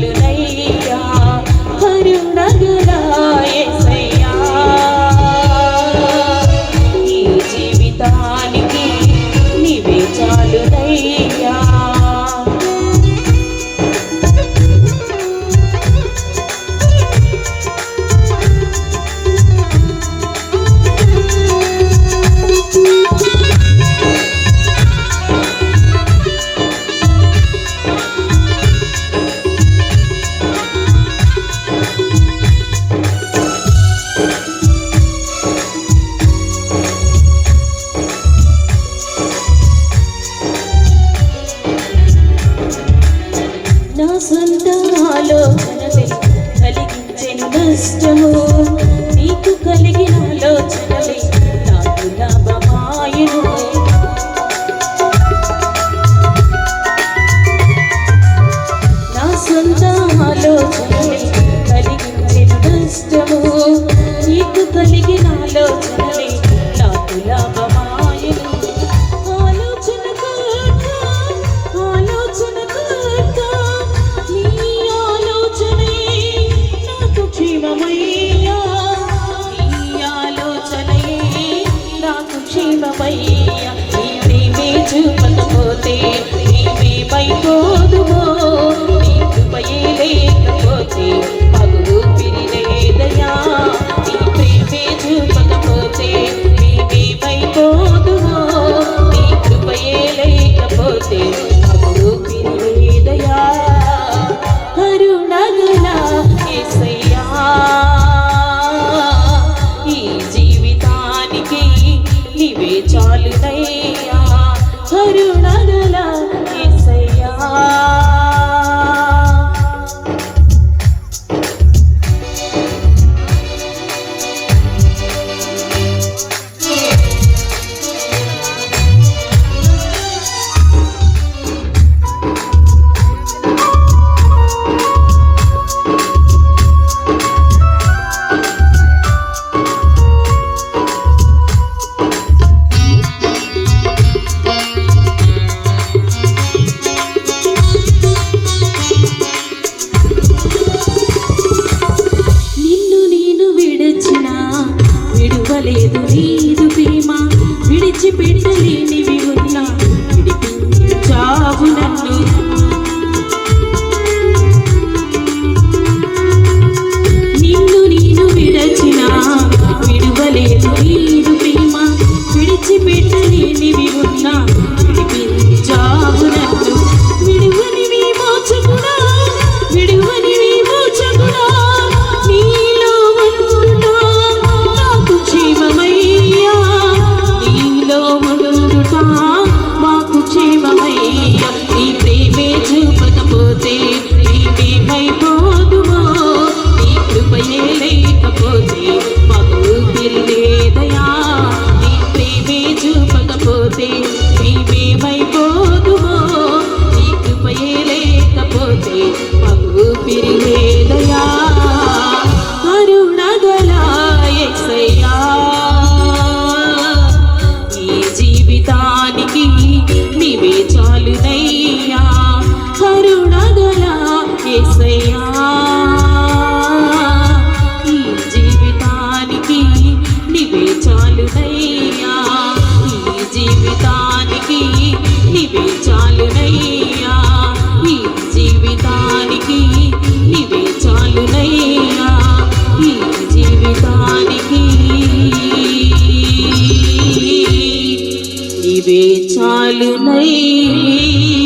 lunay సంక్షేమమయ్యా చూపకపోతే Jesus. পাবো ফিরিয়ে నీవే చాలునయ్యా